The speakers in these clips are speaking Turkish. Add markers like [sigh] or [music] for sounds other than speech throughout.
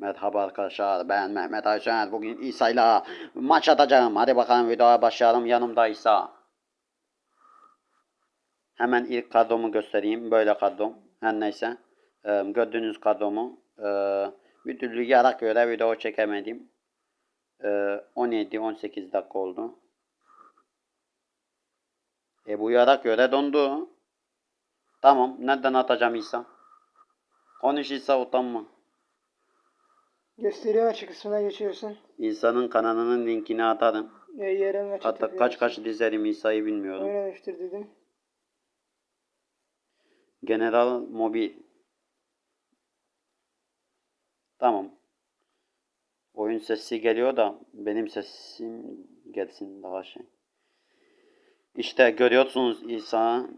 Merhaba arkadaşlar ben Mehmet Ayşen. Bugün İsa'yla maç atacağım. Hadi bakalım videoya başlayalım. Yanımda İsa. Hemen ilk kadromu göstereyim. Böyle kadrom. Her neyse. Ee, gördüğünüz kadromu. Ee, bir türlü yara göre video çekemedim. Ee, 17-18 dakika oldu. E bu yarak göre dondu. Tamam. Nereden atacağım İsa? Konuş İsa utanma. Gösteriyor açık kısmına geçiyorsun. İsa'nın kanalının linkini atarım. E, ve Hatta kaç kaç dizerim İsa'yı bilmiyorum. Oyun dönüştür dedim. General Mobil. Tamam. Oyun sesi geliyor da benim sesim gelsin daha şey. İşte görüyorsunuz İsa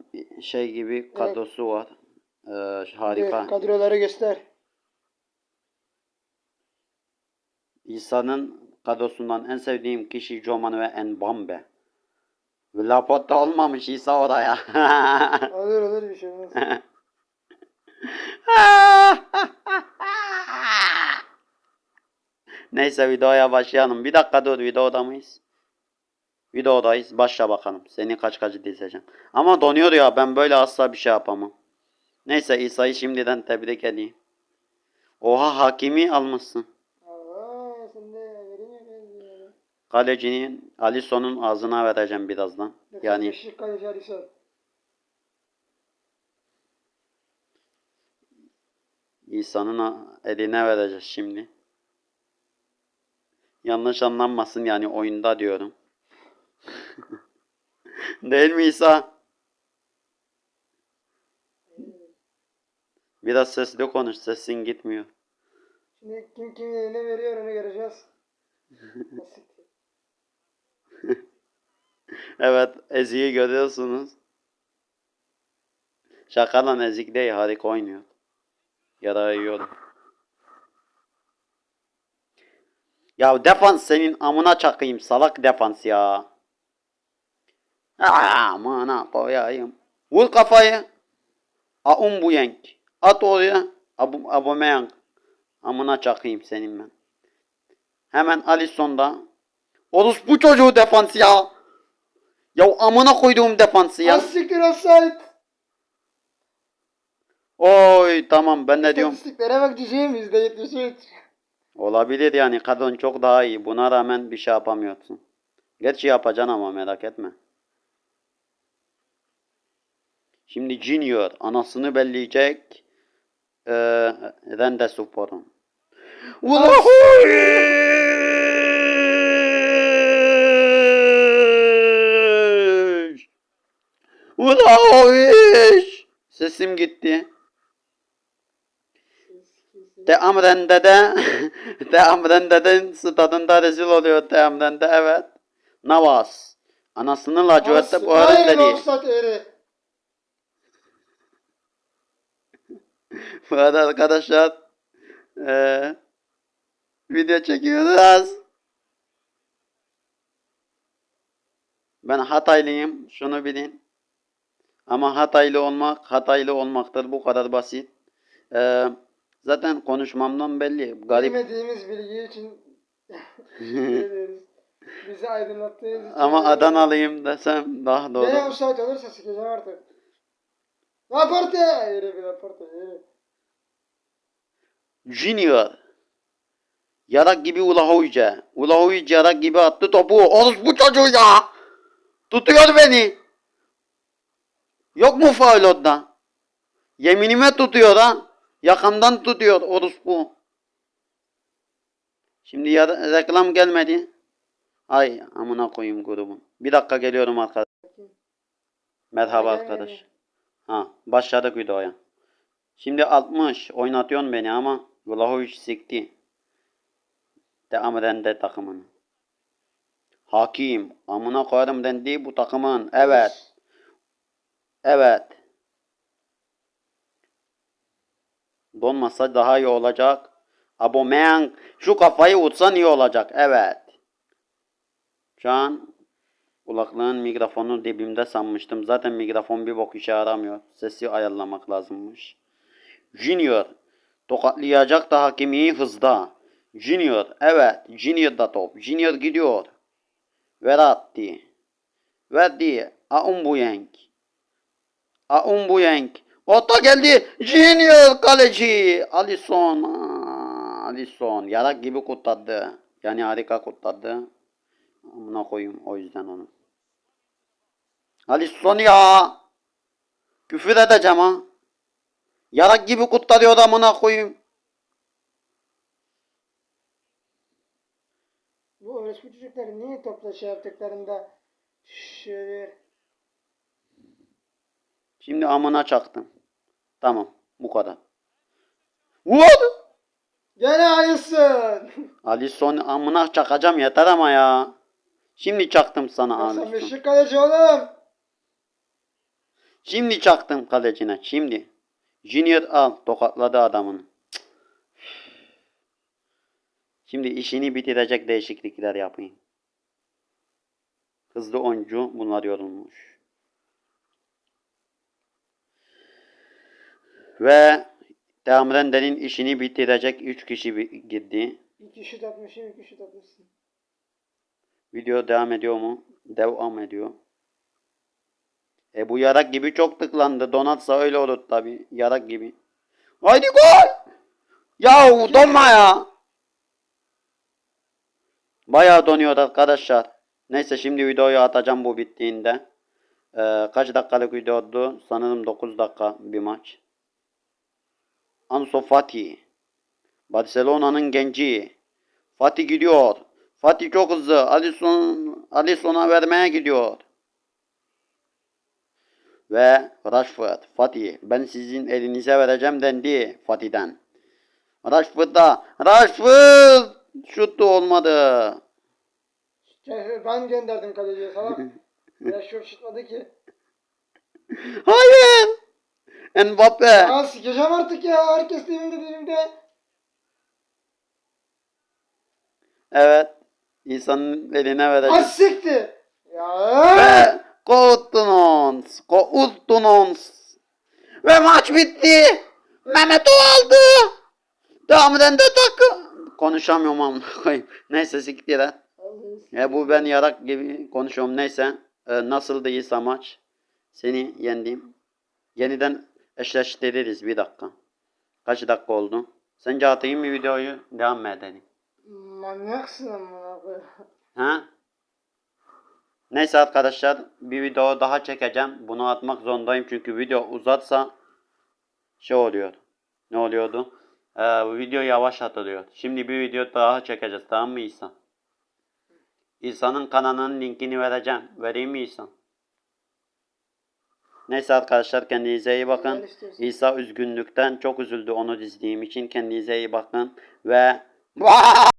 şey gibi kadrosu var. Ee, harika. Evet, kadroları göster. İsa'nın kadrosundan en sevdiğim kişi Joman ve Mbambe. Laporta olmamış İsa oraya. [laughs] Olur olur bir şey olmaz. [laughs] Neyse videoya başlayalım. Bir dakika dur videoda mıyız? Videodayız. Başla bakalım. Seni kaç kaç dizeceğim. Ama donuyor ya ben böyle asla bir şey yapamam. Neyse İsa'yı şimdiden tebrik edeyim. Oha hakimi almışsın. Aa, sen de verin ya ben de. Kalecinin Alisson'un ağzına vereceğim birazdan. Yani kaleci Alisson. İsa'nın eline vereceğiz şimdi. Yanlış anlanmasın yani oyunda diyorum. [laughs] Değil mi İsa? Biraz sesli konuş, sesin gitmiyor. Şimdi kim kimin eline veriyor onu göreceğiz. [laughs] Evet, Ezik'i görüyorsunuz. Şaka lan Ezik değil, harika oynuyor. Yara yiyorum. Ya defans senin amına çakayım salak defans ya. Amına koyayım. Vur kafayı. Aum bu yenk. At oraya. Abu, Aubameyang. Amına çakayım senin ben. Hemen Alisson'da. Orus bu çocuğu defans ya. Ya amına koyduğum defansı ya. Az siktir offside. Oy tamam ben ne diyorum. İstatistiklere bak diyeceğim %73. Olabilir yani kadın çok daha iyi. Buna rağmen bir şey yapamıyorsun. Gerçi yapacaksın ama merak etme. Şimdi Junior anasını belleyecek. Ee, Rende Spor'un. Ulahoviş! Ulahoviş! Sesim gitti. De Amren'de de De Amren'de'den stadında rezil oluyor De Amren'de evet. Navas. Anasının lacivertte bu Hayır öğrendi. offside eri. [laughs] Bu arada arkadaşlar eee video çekiyoruz. Ben Hataylıyım. Şunu bilin. Ama Hataylı olmak Hataylı olmaktır. Bu kadar basit. Eee, zaten konuşmamdan belli. Garip. Bilmediğimiz bilgi için. [laughs] Bizi aydınlattığınız için. Ama Adanalıyım desem daha Ne doğru. offside olursa sikeceğim artık. Raporte! Yürü bir raporte yürü. Junior. Yarak gibi Ulahovice. Ulahovice yarak gibi attı topu. Oruz bu çocuğu ya. Tutuyor beni. Yok mu faul orada? Yeminime tutuyor ha. Yakamdan tutuyor Oruz bu. Şimdi ya reklam gelmedi. Ay amına koyayım grubun. Bir dakika geliyorum arkadaş. Merhaba arkadaş. Ha başladık videoya. Şimdi 60 oynatıyorsun beni ama Vlahovic sikti. De takımın. Hakim. Amına koyarım dendi bu takımın. Evet. Evet. Donmasa daha iyi olacak. Aubameyang şu kafayı utsan iyi olacak. Evet. Şu an kulaklığın mikrofonu dibimde sanmıştım. Zaten mikrofon bir bok işe yaramıyor. Sesi ayarlamak lazımmış. Junior. Tokatlayacak da hakimi hızda. Junior. Evet. Junior da top. Junior gidiyor. Veratti. Verdi. Aumbuyenk. Aumbuyenk. Ota geldi. Junior kaleci. Alisson. Alisson. Yarak gibi kurtardı. Yani harika kurtardı. Amına koyayım o yüzden onu. Alisson ya. Küfür edeceğim ha. Yarak gibi kurtarıyor amına koyayım. Bu orospu çocukları niye topla şey yaptıklarında şöyle Şimdi amına çaktım. Tamam. Bu kadar. Vur! Gene aynısın. [laughs] Alisson amına çakacağım yeter ama ya. Şimdi çaktım sana Ya sen beşik kaleci oğlum. Şimdi çaktım kalecine. Şimdi. Junior al. Tokatladı adamını. [sighs] Şimdi işini bitirecek değişiklikler yapayım. Hızlı oyuncu bunlar yorulmuş. Ve Deamrender'in işini bitirecek 3 kişi girdi. İki şut atmışım, iki şut atmışsın. Video devam ediyor mu? Devam ediyor. E bu yarak gibi çok tıklandı. Donatsa öyle olur tabi. Yarak gibi. Haydi gol! Yahu donma ya. Bayağı donuyor arkadaşlar. Neyse şimdi videoyu atacağım bu bittiğinde. Ee, kaç dakikalık videoydu? Sanırım 9 dakika bir maç. Ansu Fati. Barcelona'nın genci. Fatih gidiyor. Fatih çok hızlı. Alisson Alisson'a vermeye gidiyor. Ve Rashford. Fatih. Ben sizin elinize vereceğim dendi Fatih'den. Rashford'da. Rashford. Şut da olmadı. Ben gönderdim kaleciye salak. [laughs] Ya şut çıkmadı ki. Hayır. Mbappe. Ya sikeceğim artık ya. Herkes evimde evimde. Evet. İnsanın eline vereceğim. Az sikti. Ya. Ve Coutinons. Coutinons. Ve maç bitti. Mehmet o aldı. Devam eden de takı. Konuşamıyorum amına koyayım. Neyse siktir et. Ya bu ben yarak gibi konuşuyorum. Neyse. Ee, nasıldı iyiyse maç. Seni yendim. Yeniden eşleştiririz bir dakika. Kaç dakika oldu? Sence atayım mı videoyu? Devam mı edelim? Manyaksın amına. Ha? Neyse arkadaşlar bir video daha çekeceğim. Bunu atmak zorundayım çünkü video uzatsa şey oluyor. Ne oluyordu? Ee, video yavaş atılıyor. Şimdi bir video daha çekeceğiz tamam mı İhsan? İhsan'ın kanalının linkini vereceğim. Vereyim mi İhsan? Neyse arkadaşlar kendinize iyi bakın. İsa üzgünlükten çok üzüldü onu dizdiğim için. Kendinize iyi bakın ve [laughs]